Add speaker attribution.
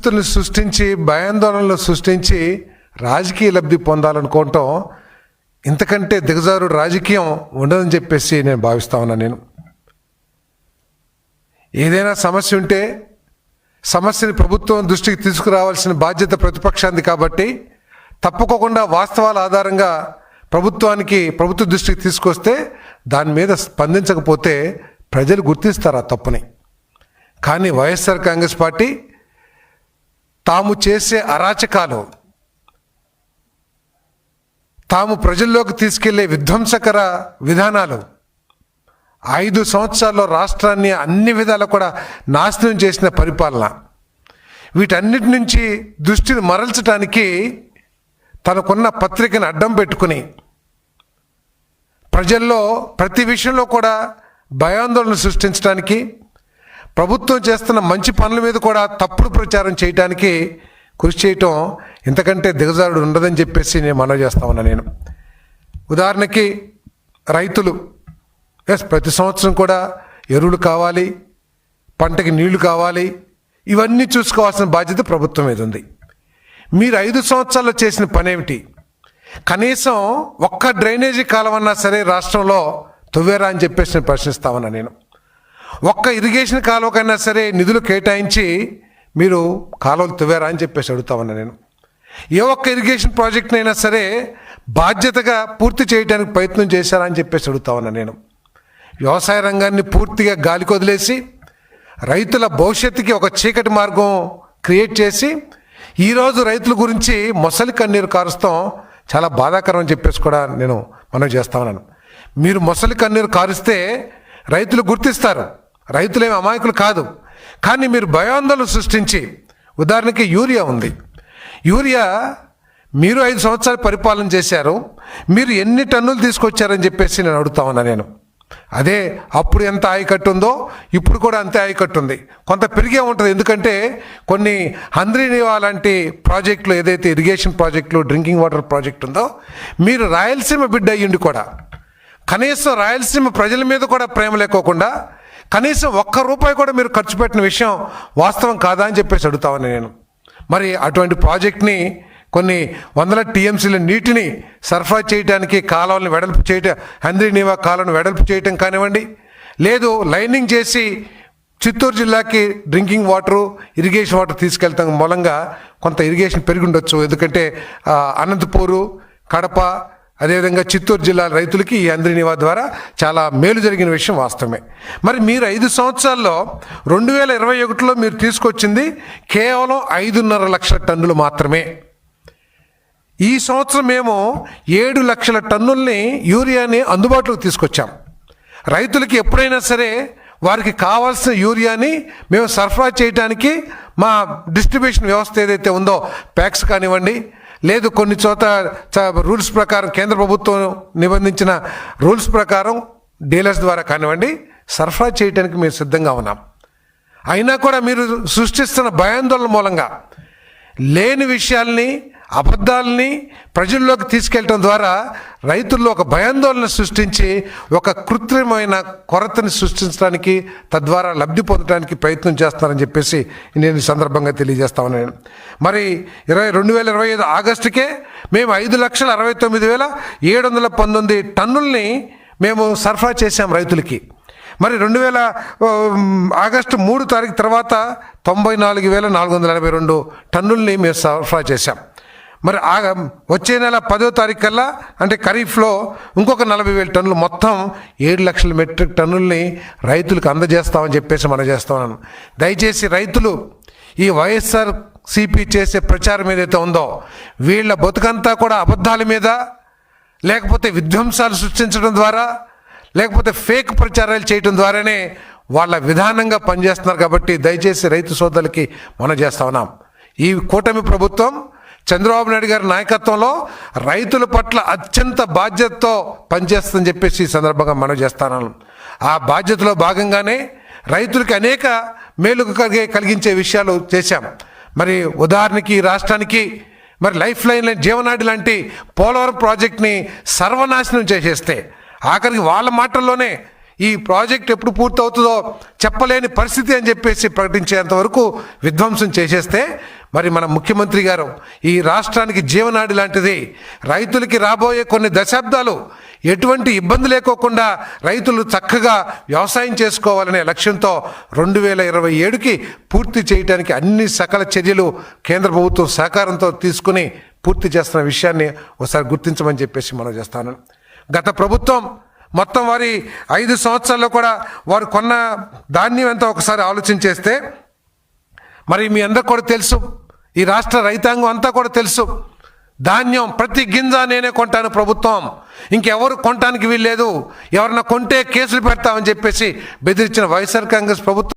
Speaker 1: పరిస్థితులను సృష్టించి భయాందోళనలు సృష్టించి రాజకీయ లబ్ధి పొందాలనుకోవటం ఇంతకంటే దిగజారు రాజకీయం ఉండదని చెప్పేసి నేను భావిస్తా ఉన్నా నేను. ఏదైనా సమస్య ఉంటే సమస్యని ప్రభుత్వం దృష్టికి తీసుకురావాల్సిన బాధ్యత ప్రతిపక్షాంది కాబట్టి తప్పుకోకుండా వాస్తవాల ఆధారంగా ప్రభుత్వానికి ప్రభుత్వ దృష్టికి తీసుకొస్తే దాని మీద స్పందించకపోతే ప్రజలు గుర్తిస్తారు ఆ తప్పుని. కానీ వైఎస్ఆర్ కాంగ్రెస్ పార్టీ తాము చేసే అరాచకాలు తాము ప్రజల్లోకి తీసుకెళ్ళే విధ్వంసకర విధానాలు ఐదు సంవత్సరాల్లో రాష్ట్రాన్ని అన్ని విధాలు కూడా నాశనం చేసిన పరిపాలన వీటన్నిటి నుంచి దృష్టిని మరల్చడానికి తనకున్న పత్రికను అడ్డం పెట్టుకుని ప్రజల్లో ప్రతి విషయంలో కూడా భయాందోళన సృష్టించడానికి ప్రభుత్వం చేస్తున్న మంచి పనుల మీద కూడా తప్పుడు ప్రచారం చేయడానికి కృషి చేయటం ఇంతకంటే దిగజారుడు ఉండదని చెప్పేసి నేను మనవి చేస్తా ఉన్నా నేను. ఉదాహరణకి రైతులు. ఎస్ ప్రతి సంవత్సరం కూడా ఎరువులు కావాలి పంటకి నీళ్ళు కావాలి ఇవన్నీ చూసుకోవాల్సిన బాధ్యత ప్రభుత్వం మీద ఉంది. మీరు ఐదు సంవత్సరాల్లో చేసిన పనేమిటి కనీసం ఒక్క డ్రైనేజీ కాలమన్నా సరే రాష్ట్రంలో తువ్వేరా అని చెప్పేసి నేను ప్రశ్నిస్తామన్నా నేను. ఒక్క ఇరిగేషన్ కాలువకైనా సరే నిధులు కేటాయించి మీరు కాలువలు తువ్వారా అని చెప్పేసి అడుగుతామన్నా నేను. ఏ ఒక్క ఇరిగేషన్ ప్రాజెక్ట్నైనా సరే బాధ్యతగా పూర్తి చేయడానికి ప్రయత్నం చేశారా అని చెప్పేసి అడుగుతా ఉన్నా నేను. వ్యవసాయ రంగాన్ని పూర్తిగా గాలికి వదిలేసి రైతుల భవిష్యత్తుకి ఒక చీకటి మార్గం క్రియేట్ చేసి ఈరోజు రైతుల గురించి మొసలి కన్నీరు కారుస్తాం చాలా బాధాకరం అని చెప్పేసి కూడా నేను మనం చేస్తా ఉన్నాను. మీరు మొసలి కన్నీరు కారుస్తే రైతులు గుర్తిస్తారు. రైతులేమి అమాయకులు కాదు. కానీ మీరు భయాందోళన సృష్టించి ఉదాహరణకి యూరియా ఉంది. యూరియా మీరు ఐదు సంవత్సరాలు పరిపాలన చేశారు. మీరు ఎన్ని టన్నులు తీసుకొచ్చారని చెప్పేసి నేను అడుగుతా ఉన్నా నేను. అదే అప్పుడు ఎంత ఆయకట్టు ఉందో ఇప్పుడు కూడా అంతే ఆయకట్టు ఉంది. కొంత పెరిగే ఉంటుంది. ఎందుకంటే కొన్ని హంద్రీనివా లాంటి ప్రాజెక్టులు ఏదైతే ఇరిగేషన్ ప్రాజెక్టులు డ్రింకింగ్ వాటర్ ప్రాజెక్ట్ ఉందో మీరు రాయలసీమ బిడ్డ అయ్యిండి కూడా కనీసం రాయలసీమ ప్రజల మీద కూడా ప్రేమ లేకోకుండా కనీసం ఒక్క రూపాయి కూడా మీరు ఖర్చు పెట్టిన విషయం వాస్తవం కాదా అని చెప్పేసి అడుగుతామని నేను. మరి అటువంటి ప్రాజెక్ట్ని కొన్ని వందల టీఎంసీల నీటిని సరఫరా చేయడానికి కాలువలను వెడల్పు చేయటం హంద్రీ నీవా కాలువను వెడల్పు చేయటం కానివ్వండి లేదు లైనింగ్ చేసి చిత్తూరు జిల్లాకి డ్రింకింగ్ వాటరు ఇరిగేషన్ వాటర్ తీసుకెళ్తాం మూలంగా కొంత ఇరిగేషన్ పెరిగి ఉండొచ్చు. ఎందుకంటే అనంతపూరు కడప అదేవిధంగా చిత్తూరు జిల్లా రైతులకి ఈ అంద్రినివా ద్వారా చాలా మేలు జరిగిన విషయం వాస్తవమే. మరి మీరు ఐదు సంవత్సరాల్లో రెండు వేల ఇరవై ఒకటిలో మీరు తీసుకొచ్చింది కేవలం ఐదున్నర లక్షల టన్నులు మాత్రమే. ఈ సంవత్సరం మేము ఏడు లక్షల టన్నుల్ని యూరియాని అందుబాటులోకి తీసుకొచ్చాం. రైతులకి ఎప్పుడైనా సరే వారికి కావాల్సిన యూరియాని మేము సరఫరా చేయడానికి మా డిస్ట్రిబ్యూషన్ వ్యవస్థ ఏదైతే ఉందో ప్యాక్స్ కానివ్వండి లేదు కొన్ని చోట చ- రూల్స్ ప్రకారం కేంద్ర ప్రభుత్వం నిబంధించిన రూల్స్ ప్రకారం డీలర్స్ ద్వారా కానివ్వండి సరఫరా చేయడానికి మేము సిద్ధంగా ఉన్నాం. అయినా కూడా మీరు సృష్టిస్తున్న భయాందోళన మూలంగా లేని విషయాల్ని అబద్ధాలని ప్రజల్లోకి తీసుకెళ్ళటం ద్వారా రైతుల్లో ఒక భయాందోళన సృష్టించి ఒక కృత్రిమైన కొరతని సృష్టించడానికి తద్వారా లబ్ధి పొందడానికి ప్రయత్నం చేస్తున్నారని చెప్పేసి నేను సందర్భంగా తెలియజేస్తా ఉన్నాను. మరి ఇరవై రెండు వేల ఇరవై ఐదు ఆగస్టుకే మేము ఐదు లక్షల అరవై తొమ్మిది వేల ఏడు వందల పంతొమ్మిది టన్నుల్ని మేము సరఫరా చేశాం రైతులకి. మరి రెండు వేల ఆగస్టు మూడు తారీఖు తర్వాత తొంభై నాలుగు వేల నాలుగు వందల ఎనభై రెండు టన్నుల్ని మేము సరఫరా చేశాం. మరి ఆ వచ్చే నెల పదో తారీఖు కల్లా అంటే ఖరీఫ్లో ఇంకొక నలభై వేల టన్నులు మొత్తం ఏడు లక్షల మెట్రిక్ టన్నుల్ని రైతులకు అందజేస్తామని చెప్పేసి మనం చేస్తామన్నాను దయచేసి రైతులు ఈ వైఎస్ఆర్ సిపి చేసే ప్రచారం ఏదైతే ఉందో వీళ్ళ బతుకంతా కూడా అబద్ధాల మీద లేకపోతే విధ్వంసాలు సృష్టించడం ద్వారా లేకపోతే ఫేక్ ప్రచారాలు చేయడం ద్వారానే వాళ్ళ విధానంగా పనిచేస్తున్నారు కాబట్టి దయచేసి రైతు సోదరులకి మనం చేస్తా ఉన్నాం. ఈ కూటమి ప్రభుత్వం చంద్రబాబు నాయుడు గారి నాయకత్వంలో రైతుల పట్ల అత్యంత బాధ్యతతో పనిచేస్తుందని చెప్పేసి ఈ సందర్భంగా మనం చేస్తాను. ఆ బాధ్యతలో భాగంగానే రైతులకి అనేక మేలు కలిగే కలిగించే విషయాలు చేశాం. మరి ఉదాహరణకి రాష్ట్రానికి మరి లైఫ్ లైన్ జీవనాడి లాంటి పోలవరం ప్రాజెక్ట్ని సర్వనాశనం చేసేస్తే ఆఖరికి వాళ్ళ మాటల్లోనే ఈ ప్రాజెక్ట్ ఎప్పుడు పూర్తవుతుందో చెప్పలేని పరిస్థితి అని చెప్పేసి ప్రకటించేంత వరకు విధ్వంసం చేసేస్తే మరి మన ముఖ్యమంత్రి గారు ఈ రాష్ట్రానికి జీవనాడి లాంటిది. రైతులకి రాబోయే కొన్ని దశాబ్దాలు ఎటువంటి ఇబ్బంది లేకోకుండా రైతులు చక్కగా వ్యవసాయం చేసుకోవాలనే లక్ష్యంతో రెండు వేల ఇరవై ఏడుకి పూర్తి చేయడానికి అన్ని సకల చర్యలు కేంద్ర ప్రభుత్వం సహకారంతో తీసుకుని పూర్తి చేస్తున్న విషయాన్ని ఒకసారి గుర్తించమని చెప్పేసి మనం చేస్తాను. గత ప్రభుత్వం మొత్తం వారి ఐదు సంవత్సరాల్లో కూడా వారు కొన్న ధాన్యం ఎంత ఒకసారి ఆలోచన చేస్తే మరి మీ అందరు కూడా తెలుసు. ఈ రాష్ట్ర రైతాంగం అంతా కూడా తెలుసు. ధాన్యం ప్రతి గింజ నేనే కొంటాను ప్రభుత్వం. ఇంకెవరు కొనటానికి వీల్లేదు. ఎవరన్నా కొంటే కేసులు పెడతామని చెప్పేసి బెదిరించిన వైఎస్ఆర్ కాంగ్రెస్ ప్రభుత్వం.